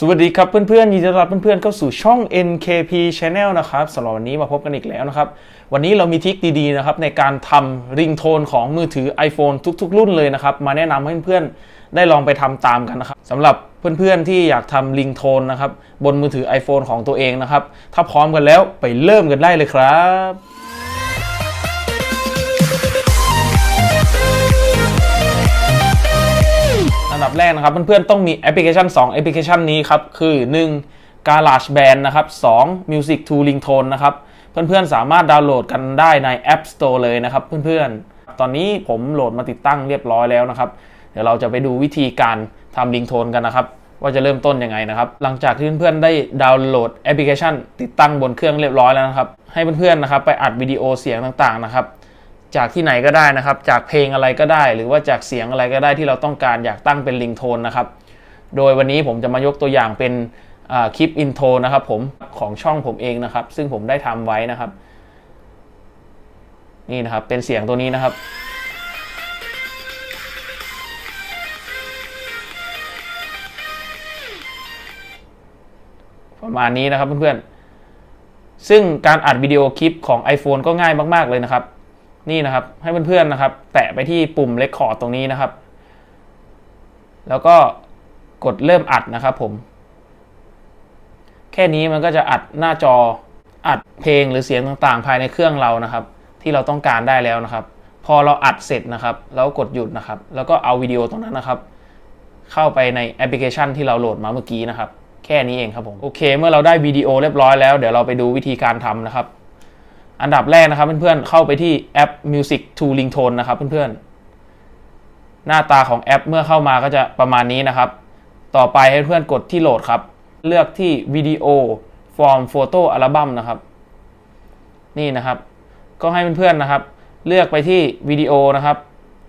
สวัสดีครับเพื่อนๆยินดีต้อนรับเพื่อนๆเข้าสู่ช่อง NKP Channel นะครับสำหรับวันนี้มาพบกันอีกแล้วนะครับ วันนี้เรามีทริคดีๆนะครับในการทำริงโทนของมือถือ iPhone ทุกๆ รุ่นเลยนะครับ มาแนะนำให้เพื่อนๆได้ลองไปทำตามกันนะครับสำหรับเพื่อนๆที่อยากทำริงโทนนะครับบนมือถือ iPhone ของตัวเองนะครับ ถ้าพร้อมกันแล้วไปเริ่มกันได้เลยครับ อันดับแรกนะครับเพื่อนๆต้องมีแอปพลิเคชัน 2 แอปพลิเคชันนี้ครับ คือ 1 GarageBand นะครับ2 Music to Ringtone นะครับ เพื่อนๆสามารถดาวน์โหลดกันได้ใน App Store เลยนะครับ เพื่อนๆ ตอนนี้ผมโหลดมาติดตั้งเรียบร้อยแล้วนะครับ เดี๋ยวเราจะไปดูวิธีการทำริงโทนกันนะครับว่าจะเริ่มต้นยังไงนะครับ หลังจากที่เพื่อนๆได้ดาวน์โหลดแอปพลิเคชัน ติดตั้งบนเครื่องเรียบร้อยแล้วนะครับ ให้เพื่อนๆนะครับไปอัดวิดีโอเสียงต่างๆนะครับ จากที่ไหนก็ได้นะครับ จากเพลงอะไรก็ได้ หรือว่าจากเสียงอะไรก็ได้ที่เราต้องการอยากตั้งเป็นริงโทนนะครับ โดยวันนี้ผมจะมายกตัวอย่างเป็นคลิปอินโทรนะครับผมของช่องผมเองนะครับ ซึ่งผมได้ทำไว้นะครับ นี่นะครับเป็นเสียงตัวนี้นะครับประมาณนี้นะครับเพื่อนๆ ซึ่งการอัดวิดีโอคลิปของ iPhone ก็ง่ายมากๆเลยนะครับ นี่นะครับ ให้เพื่อนๆนะครับ แตะไปที่ปุ่ม Record ตรงนี้นะครับ แล้วก็กดเริ่มอัดนะครับผม แค่นี้มันก็จะอัดหน้าจออัดเพลงหรือเสียงต่างๆ ภายในเครื่องเรานะครับ ที่เราต้องการได้แล้วนะครับ พอเราอัดเสร็จนะครับ แล้วกดหยุดนะครับ แล้วก็เอาวิดีโอตรงนั้นนะครับ เข้าไปในแอปพลิเคชันที่เราโหลดมาเมื่อกี้นะครับ แค่นี้เองครับผมโอเค เมื่อเราได้วิดีโอเรียบร้อยแล้วเดี๋ยวเราไปดูวิธีการทำนะครับ อันดับแรกนะครับเพื่อนๆ เข้าไปที่แอป Music to Ringtone นะครับเพื่อนๆ หน้าตาของแอปเมื่อเข้ามาก็จะประมาณนี้นะครับ ต่อไปให้เพื่อนกดที่โหลดครับ เลือกที่วิดีโอ Form Photo Album นะครับ นี่นะครับ ก็ให้เพื่อนๆนะครับ เลือกไปที่วิดีโอนะครับ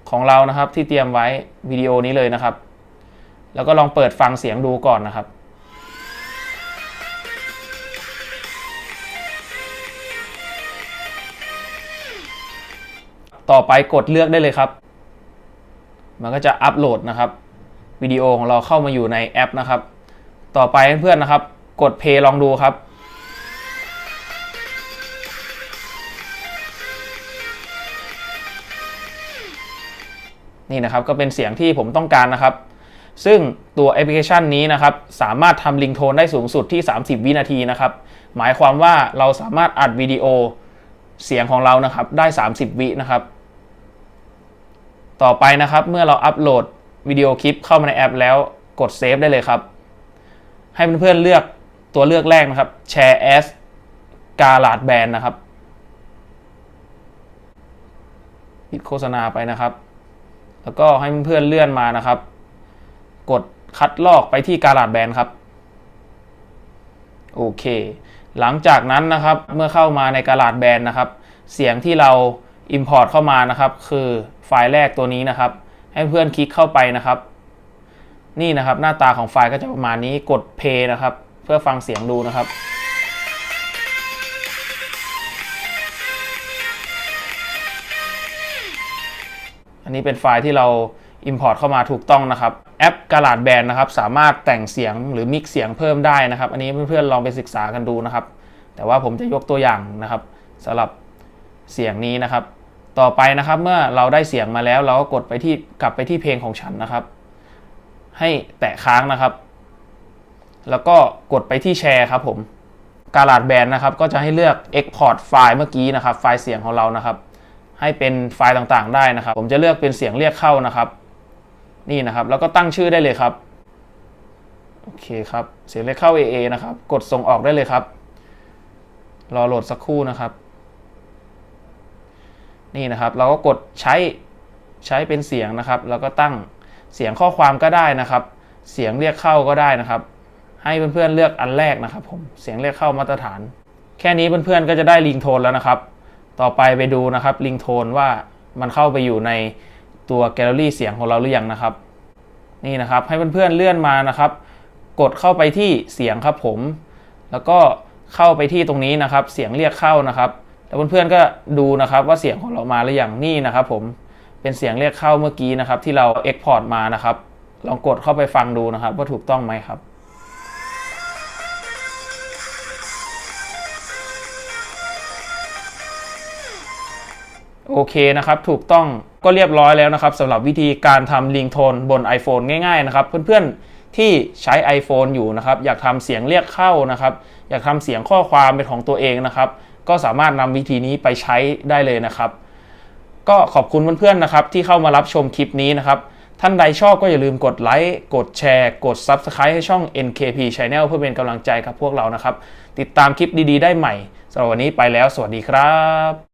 ของเรานะครับที่เตรียมไว้วิดีโอนี้เลยนะครับ แล้วก็ลองเปิดฟังเสียงดูก่อนนะครับ ต่อไปกดเลือกได้เลยครับ มันก็จะอัปโหลดนะครับวิดีโอของเราเข้ามาอยู่ในแอปนะครับ ต่อไปเพื่อนๆนะครับ กดเพลย์ลองดูครับ นี่นะครับก็เป็นเสียงที่ผมต้องการนะครับ ซึ่งตัวแอปพลิเคชันนี้นะครับ สามารถทำลิงโทนได้สูงสุดที่ 30 วินาทีนะครับ หมายความว่าเราสามารถอัดวิดีโอเสียงของเรานะครับได้ 30 วินะครับ ต่อไปนะครับ เมื่อเราอัปโหลดวิดีโอคลิปเข้ามาในแอปแล้วกดเซฟได้เลยครับ ให้เพื่อนๆเลือกตัวเลือกแรกนะครับ Share as Garage Band นะครับปิดโฆษณาไปนะครับ แล้วก็ให้เพื่อนๆเลื่อนมานะครับ กดคัดลอกไปที่การาดแบนครับ โอเค หลังจากนั้นนะครับ เมื่อเข้ามาในการาดแบนนะครับ เสียงที่เรา Import เข้ามานะครับ คือไฟล์แรกตัวนี้นะครับ ให้เพื่อนคลิกเข้าไปนะครับ นี่นะครับหน้าตาของไฟล์ก็จะประมาณนี้กด play นะครับ เพื่อฟังเสียงดูนะครับอันนี้เป็นไฟล์ที่เรา Import เข้ามาถูกต้องนะครับ แอปกาลาดแบนนะครับ สามารถแต่งเสียงหรือมิกเสียงเพิ่มได้นะครับ อันนี้เพื่อนๆลองไปศึกษากันดูนะครับ แต่ว่าผมจะยกตัวอย่างนะครับสำหรับเสียงนี้นะครับ ต่อไปนะครับเมื่อเราได้เสียงมาแล้ว เราก็กดไปที่กลับไปที่เพลงของฉันนะครับ ให้แตะค้างนะครับ แล้วก็กดไปที่แชร์ครับผมกาลาดแบนนะครับก็จะให้เลือก Export ไฟล์เมื่อกี้นะครับ ไฟล์เสียงของเรานะครับ ให้เป็นไฟล์ต่างๆได้นะครับ ผมจะเลือกเป็นเสียงเรียกเข้านะครับ นี่นะครับ แล้วก็ตั้งชื่อได้เลยครับโอเคครับเสียงเรียกเข้า AA นะครับ กดส่งออกได้เลยครับ รอโหลดสักครู่นะครับ นี่นะครับ เราก็กดใช้ใช้เป็นเสียงนะครับ แล้วก็ตั้งเสียงข้อความก็ได้นะครับ เสียงเรียกเข้าก็ได้นะครับ ให้เพื่อนๆเลือกอันแรกนะครับ ผมเสียงเรียกเข้ามาตรฐาน แค่นี้เพื่อนๆก็จะได้ลิงโทนแล้วนะครับ ต่อไปไปดูนะครับลิงโทนว่ามันเข้าไปอยู่ในตัวแกลเลอรี่เสียงของเราหรือยังนะครับ นี่นะครับให้เพื่อนๆเลื่อนมานะครับ กดเข้าไปที่เสียงครับผม แล้วก็เข้าไปที่ตรงนี้นะครับ เสียงเรียกเข้านะครับ แต่เพื่อนๆก็ดูนะครับว่าเสียงของเรามาหรือยังนี่นะครับผมเป็นเสียงเรียกเข้าเมื่อกี้นะครับที่เราเอ็กพอร์ตมานะครับ ลองกดเข้าไปฟังดูนะครับ ว่าถูกต้องไหมครับโอเคนะครับ ถูกต้องก็เรียบร้อยแล้วนะครับสำหรับวิธีการทำลิงโทนบน iPhone ง่ายๆนะครับ เพื่อนๆที่ใช้ iPhone อยู่นะครับ อยากทำเสียงเรียกเข้านะครับ อยากทำเสียงข้อความเป็นของตัวเองนะครับ ก็สามารถนำวิธีนี้ไปใช้ได้เลยนะครับ ก็ขอบคุณเพื่อนๆนะครับที่เข้ามารับชมคลิปนี้นะครับ ท่านใดชอบก็อย่าลืมกดไลค์ กดแชร์ กด Subscribe ให้ช่อง NKP Channel เพื่อเป็นกำลังใจกับพวกเรานะครับ ติดตามคลิปดีๆได้ใหม่สำหรับวันนี้ไปแล้ว สวัสดีครับ